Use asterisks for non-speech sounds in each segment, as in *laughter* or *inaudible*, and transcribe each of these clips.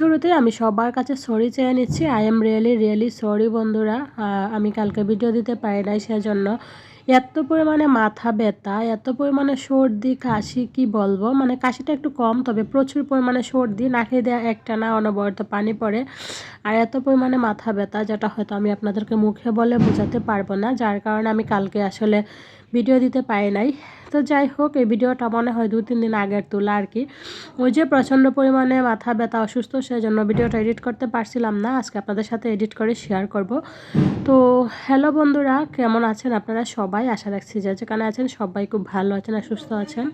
শুরুতে আমি সবার কাছে সরি চেয়ে নিচ্ছি। I am really really sorry বন্ধুরা। আমি কালকে ভিডিও দিতে পারি নাই সেজন্য। এত পরিমাণে মাথা ব্যথা, এত পরিমাণে সর্দি, কাশি, কি বলব? মানে কাশিটা একটু কম, তবে প্রচুর পরিমাণে সর্দি, নাকে দেওয়া একটা না, অনবরত পানি পড়ে। আর এত পরিমাণে মাথা ব্যথা, যেটা হয়তো আমি আপনাদেরকে মুখে বলে বোঝাতে পারব না, যার কারণে আমি কালকে আসলে ভিডিও দিতে পারি নাই। তো যাই হোক, এই ভিডিওটা মনে হয় দু তিন দিন আগের তোলা আর কি। ওই যে প্রচণ্ড পরিমাণে মাথা ব্যথা অসুস্থ, সেজন্য ভিডিওটা এডিট করতে পারছিলাম না। আজকে আপনাদের সাথে এডিট করে শেয়ার করব। তো হ্যালো বন্ধুরা, কেমন আছেন আপনারা সবাই? আশা রাখছি যে যেখানে আছেন সবাই খুব ভালো আছেন আর সুস্থ আছেন।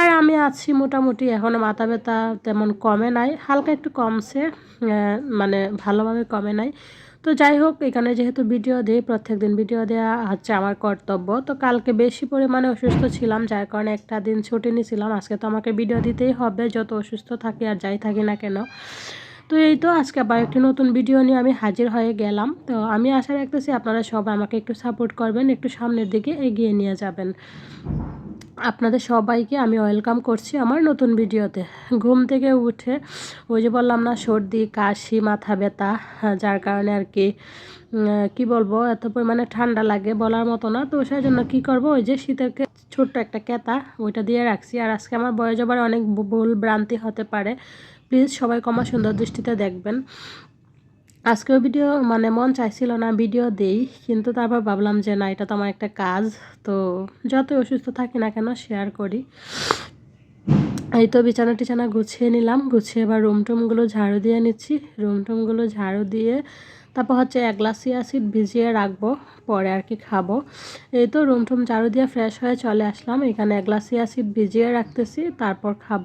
আর আমি আছি মোটামুটি এখনও মাথা ব্যথা তেমন কমে নাই, হালকা একটু কমছে মানে ভালোভাবে কমে নাই। তো যাই হোক এখানে যেহেতু ভিডিও দিই, প্রত্যেক দিন ভিডিও দেওয়া হচ্ছে আমার কর্তব্য। তো কালকে বেশি পরিমাণে অসুস্থ ছিলাম, যার কারণে একটা দিন ছুটি নিয়েছিলাম আজকে তো আমাকে ভিডিও দিতেই হবে, যত অসুস্থ থাকি আর যাই থাকি না কেন। তো এই তো, আজকে আবার একটি নতুন ভিডিও নিয়ে আমি হাজির হয়ে গেলাম। তো আমি আশা রাখতেছি আপনারা সবাই আমাকে একটু সাপোর্ট করবেন, একটু সামনের দিকে এগিয়ে নিয়ে যাবেন। আপনাদের সবাইকে আমি ওয়েলকাম করছি আমার নতুন ভিডিওতে। ঘুম থেকে উঠে ওই যে বললাম না সর্দি কাশি মাথা ব্যথা হ্যাঁ, যার কারণে আর কি কি বলব এত পরিমাণে ঠান্ডা লাগে বলার মতো না। তো সেই জন্য কী করব ওই যে শীতের ছোট্ট একটা কেতা ওইটা দিয়ে রাখছি। আর আজকে আমার বয়স আবার অনেক ভুল ভ্রান্তি হতে পারে। প্লিজ সবাই কমা সুন্দর দৃষ্টিতে দেখবেন। আজকেও ভিডিও মানে মন চাইছিল না ভিডিও দেই, কিন্তু তারপর ভাবলাম যে না, এটা তো আমার একটা কাজ, তো যতই অসুস্থ থাকি না কেন শেয়ার করি। এই তো বিছানা টিছানা গুছিয়ে নিলাম, গুছিয়ে এবার রুম টুমগুলো ঝাড়ু দিয়ে নিচ্ছি। রুম টুমগুলো ঝাড়ু দিয়ে তারপর হচ্ছে এক গ্লাস অ্যাসিড ভিজিয়ে রাখব, পরে আর কি খাব। এই তো রুম টুম ঝাড়ু দিয়ে ফ্রেশ হয়ে চলে আসলাম। এখানে এক গ্লাস অ্যাসিড ভিজিয়ে রাখতেছি, তারপর খাব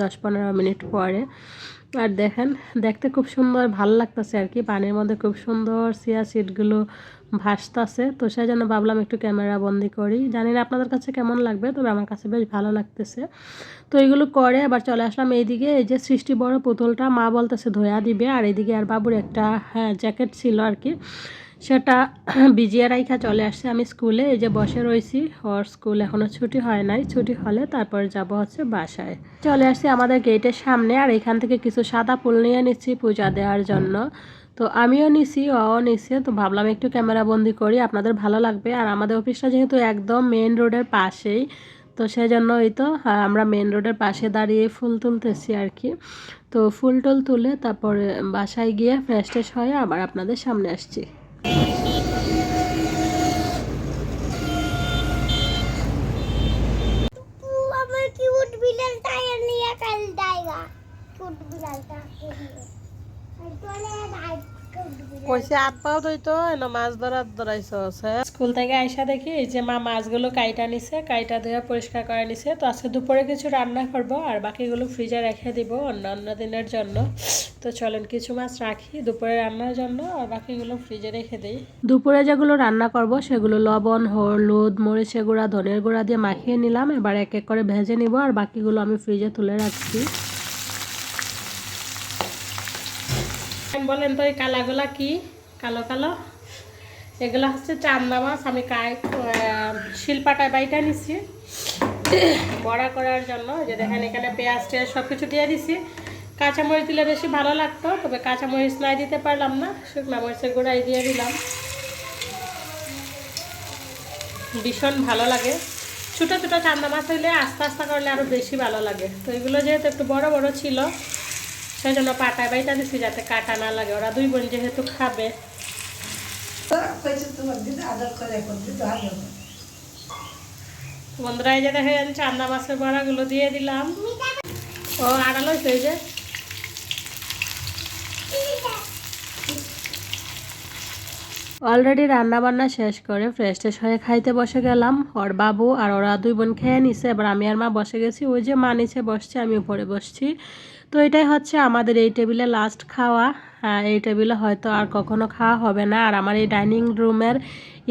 দশ পনেরো মিনিট পরে। আর দেখেন, দেখতে খুব সুন্দর, ভালো লাগতেছে আর কি। পানির মধ্যে খুব সুন্দর সিয়া সিটগুলো ভাসতেছে। তো সেই জন্য ভাবলাম একটু ক্যামেরা বন্দি করি। জানি না আপনাদের কাছে কেমন লাগবে, তবে আমার কাছে বেশ ভালো লাগতেছে। তো এইগুলো করে আবার চলে আসলাম এইদিকে। এই যে সৃষ্টি বড় পুতুলটা মা বলতেছে ধোয়া দিবে। আর এইদিকে আর বাবুর একটা হ্যাঁ জ্যাকেট ছিল আর কি। সেটা ভিজিয়ে রাইখা চলে আসছে। আমি স্কুলে এই যে বসে রয়েছি ওর স্কুল এখনও ছুটি হয় নাই। ছুটি হলে তারপর যাব হচ্ছে বাসায়। চলে আসছি আমাদের গেটের সামনে, আর এখান থেকে কিছু সাদা ফুল নিয়ে নিচ্ছি পূজা দেওয়ার জন্য। তো আমিও নিছি ও নিছে। তো ভাবলাম একটু ক্যামেরা বন্দি করি, আপনাদের ভালো লাগবে। আর আমাদের অফিসটা যেহেতু একদম মেন রোডের পাশেই, তো সেই জন্যই তো আমরা মেন রোডের পাশে দাঁড়িয়ে ফুল তুলতেছি আর কি। তো ফুল টুল তুলে তারপরে বাসায় গিয়ে ফ্রেশ ট্রেশ হয়ে আবার আপনাদের সামনে আসছি। কইছে হাত পাও তুই তো এনো মাছ ধরার ধরাইছস হ্যাঁ? স্কুল থেকে আইসা দেখি এই যে মা মাছগুলো কাইটা নিছে কাইটা ধুয়ে পরিষ্কার করে নিছে। তো আজকে দুপুরে কিছু রান্না করব আর বাকিগুলো ফ্রিজে রেখে দিব অন্যান্য দিনের জন্য। তো চলেন কিছু মাছ রাখি দুপুরে রান্নার জন্য আর বাকিগুলো ফ্রিজে রেখে দিই। দুপুরে যেগুলো রান্না করব সেগুলো লবণ হলুদ মরিচের গুঁড়া ধনের গুঁড়া দিয়ে মাখিয়ে নিলাম। এবার এক এক করে ভেজে নিব আর বাকিগুলো আমি ফ্রিজে তুলে রাখছি। বলেন তো, এই কালাগুলা কি? কালো কালো? এগুলো হচ্ছে চান্দা মাছ। আমি কাই শিলপাটায় বাইটা নিছি। বড়া করার জন্য যে দেখেন এখানে পেঁয়াজ টেয়াজ সব কিছু দিয়ে দিছি। কাঁচামরিচ দিলে বেশি ভালো লাগতো, তবে কাঁচামরিচ নাই দিতে পারলাম না। শুকনা মরিচের গুঁড়াই দিয়ে দিলাম। ভীষণ ভালো লাগে। ছোটো ছোটো চান্দা মাছ হইলে আস্তে আস্তে করলে আরও বেশি ভালো লাগে। তো এগুলো যেহেতু একটু বড় বড় ছিল সেই জন্য পাটায় বাইটা দিছি যাতে কাটা না লাগে। ওরা দুই বোন যেহেতু খাবে। বন্ধুরা, এই যে যাচ্ছে চান্দা মাছের বড়াগুলো দিয়ে দিলাম। ও আড়ালো হয়েছে যে। অলরেডি রান্না বান্না শেষ করে ফ্রেশ ট্রেশ হয়ে খাইতে বসে গেলাম। ওর বাবু আর ওরা দুই বোন খেয়ে নিছে। এবার আমি আর মা বসে গেছি। ওই যে মা নিচে বসছে, আমি উপরে বসছি। তো এটাই হচ্ছে আমাদের এই টেবিলে লাস্ট খাওয়া। এই টেবিলে হয়তো আর কখনো খাওয়া হবে না। আর আমার এই ডাইনিং রুমের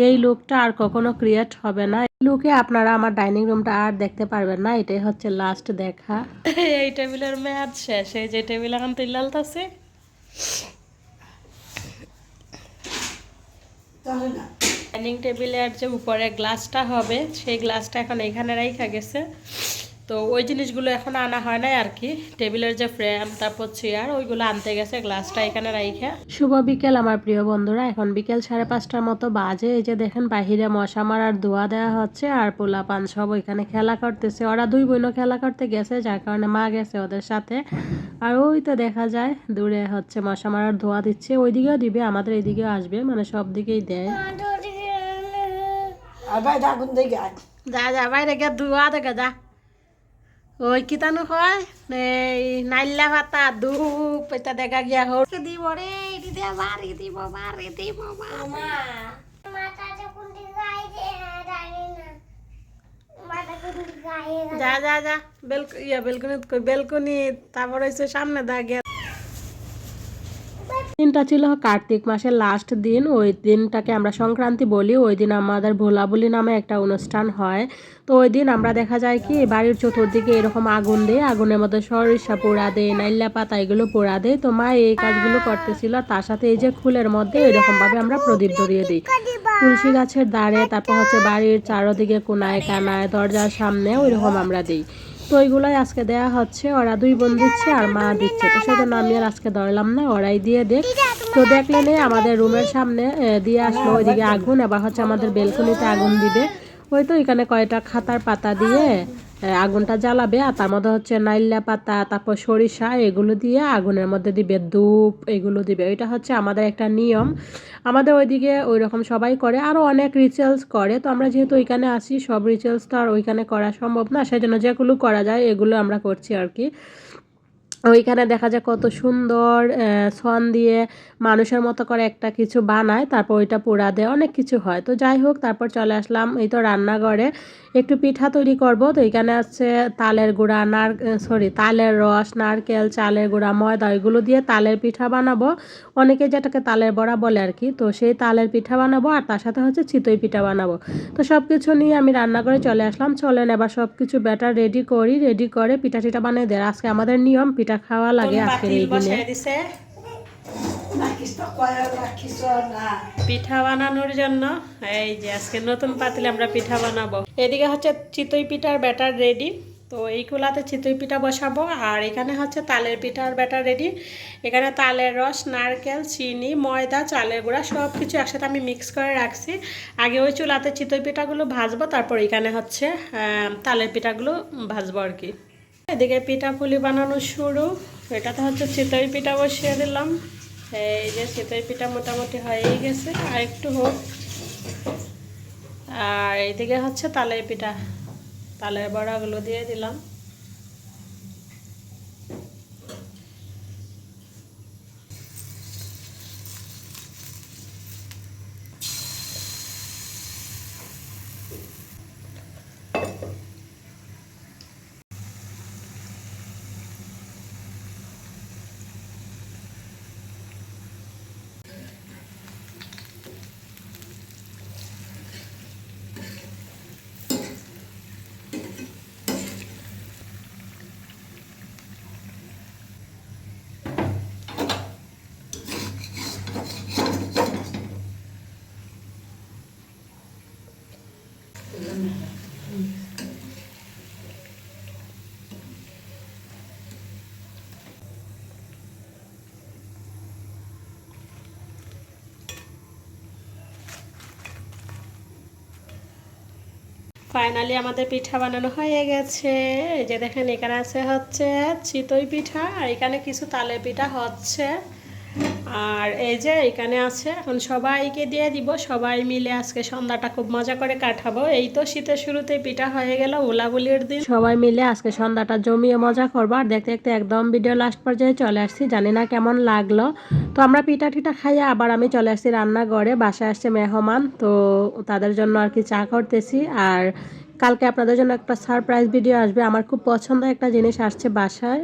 এই লুকটা আর কখনো ক্রিয়েট হবে না। এই লুকে আপনারা আমার ডাইনিং রুমটা আর দেখতে পারবেন না। এটাই হচ্ছে লাস্ট দেখা। *laughs* এই টেবিলের মেয়াদ শেষ। এই যে টেবিল এখন তিল্লালতাছে। ডাইনিং টেবিলের যে উপরে গ্লাসটা হবে সেই গ্লাসটা এখন এখানে রাইখা গেছে। তো ওই জিনিসগুলো এখন আনা হয় না আর কি। টেবিলের যে ফ্রেম তারপর চেয়ার ওইগুলো আনতে গেছে গ্লাসটা এখানে রাইখে। শুভ বিকেল আমার প্রিয় বন্ধুরা এখন বিকেল সাড়ে পাঁচটার মতো বাজে। এই যে দেখেন বাহিরে মশা মারার ধোয়া দেওয়া হচ্ছে আর পোলা পান সব ওইখানে খেলা করতেছে। ওরা দুই বোনও খেলা করতে গেছে যার কারণে মা গেছে ওদের সাথে। আর ওই তো দেখা যায় দূরে হচ্ছে মশা মারার ধোয়া দিচ্ছে। ওইদিকেও দিবে আমাদের এইদিকেও আসবে মানে সব দিকেই দেয়। যা যা বাইরে গিয়ে ধোয়া দেখে যা। ওই কিতানো হয় এই নাইল্লা ভাতা ধূপ এটা দেখা গিয়া হোক দিব রে? এটি দিয়ে বাড়ি দিব বাড়ি দিব গায়ে যা যা যা বেলকনি ইয়া বেলকনি বেলকনি তারপর হচ্ছে সামনে দাগে দিনটা ছিল কার্তিক মাসের লাস্ট দিন। ওই দিনটাকে আমরা সংক্রান্তি বলি। ওই দিন আমাদের ভোলাবলি নামে একটা অনুষ্ঠান হয়। তো ওই দিন আমরা দেখা যায় কি, বাড়ির চতুর্দিকে এরকম আগুন দেয়। আগুনের মধ্যে সরিষা পোড়া দেয় নাইল্লা পাতা এগুলো পোড়া দেয়। তো মা এই কাজগুলো করতেছিল। তার সাথে এই যে খুলের মধ্যে এরকম ভাবে আমরা প্রদীপ ধরিয়ে দিই। তুলসী গাছের দ্বারে, তারপর হচ্ছে বাড়ির চারোদিকে কোনায় কানায়, দরজার সামনে ওইরকম আমরা দিই। তো ওইগুলোই আজকে দেয়া হচ্ছে। ওরা দুই বোন দিচ্ছে আর মা দিচ্ছে। তো সেজন্য আমি আর আজকে ধরলাম না, ওরাই দিয়ে দেখ। তো দেখলেন আমাদের রুমের সামনে দিয়ে আসলো ওইদিকে আগুন আবার হচ্ছে আমাদের বেলকনিতে আগুন দিবে। ওই তো এখানে কয়টা খাতার পাতা দিয়ে আগুনটা জ্বালাবে আর তার মধ্যে হচ্ছে নাইল্লা পাতা, তারপর সরিষা, এগুলো দিয়ে আগুনের মধ্যে দিবে ধূপ, এগুলো দিবে। ওইটা হচ্ছে আমাদের একটা নিয়ম। আমাদের ওইদিকে ওই রকম সবাই করে আরও অনেক রিচুয়ালস করে। তো আমরা যেহেতু ওইখানে আসি সব রিচুয়ালস তো আর ওইখানে করা সম্ভব না। সেই জন্য যেগুলো করা যায়, এগুলো আমরা করছি আর কি। ওইখানে দেখা যায় কত সুন্দর সন দিয়ে মানুষের মতো করে একটা কিছু বানায়, তারপর ওইটা পোড়া দেয়, অনেক কিছু হয়। তো যাই হোক, তারপর চলে আসলাম এই তো রান্নাঘরে। একটু পিঠা তৈরি করব, তো এখানে আছে তালের গুঁড়া, নার সরি তালের রস, নারকেল, চালের গুঁড়া, ময়দা, ওইগুলো দিয়ে তালের পিঠা বানাবো। অনেকে যেটাকে তালের বড়া বলে আর কি, তো সেই তালের পিঠা বানাবো, আর তার সাথে হচ্ছে চিতই পিঠা বানাবো। তো সব কিছু নিয়ে আমি রান্নাঘরে চলে আসলাম, চলেন এবার সব কিছু ব্যাটার রেডি করি, রেডি করে পিঠা টিঠা বানিয়ে দেয়। আজকে আমাদের নিয়ম, পিঠা খাওয়া লাগে আজকের এই দিনে। পিঠা বানানোর জন্য। এই যে আজকে নতুন পাতিলে আমরা পিঠা বানাবো। এদিকে হচ্ছে চিতই পিঠার ব্যাটার রেডি। তো এই কুলাতে চিতই পিঠা বসাবো। আর এখানে হচ্ছে তালের পিঠার ব্যাটার রেডি। এখানে তালের রস নারকেল চিনি ময়দা চালের গুঁড়া সব কিছু একসাথে আমি মিক্স করে রাখছি। আগে ওই চুলাতে চিতই পিঠাগুলো ভাজবো তারপর এখানে হচ্ছে আহ, তালের পিঠাগুলো ভাজবো আর কি। এদিকে পিঠা পুলি বানানো শুরু। এটাতে হচ্ছে চিতই পিঠা বসিয়ে দিলাম। এই যে চিতই পিঠা মোটামুটি হয়েই গেছে, আর একটু হোক। আর এদিকে হচ্ছে তালের পিঠা। তালের বড়াগুলো দিয়ে দিলাম। ফাইনালি আমাদের পিঠা বানানো হয়ে গেছে। এই যে দেখেন, এখানে আছে হচ্ছে চিতই পিঠা, আর এখানে কিছু তালে পিঠা হচ্ছে। আর এই যে এখানে আছে, এখন সবাইকে দিয়ে দিব, সবাই মিলে আজকে সন্ধ্যাটা খুব মজা করে কাটাবো। এই তো শীতের শুরুতেই পিঠা হয়ে গেল ওলাবুলির দিন। সবাই মিলে আজকে সন্ধ্যাটা জমিয়ে মজা করব। আর দেখতে দেখতে একদম ভিডিও লাস্ট পর্যায়ে চলে আসছি, জানি না কেমন লাগল। তো আমরা পিঠা টিঠা খাইয়ে আবার আমি চলে আসছি রান্নাঘরে, বাসায় আসছে মেহমান। তো তাদের জন্য আর কি চা করতেছি। আর কালকে আপনাদের জন্য একটা সারপ্রাইজ ভিডিও আসবে। আমার খুব পছন্দের একটা জিনিস আসছে বাসায়।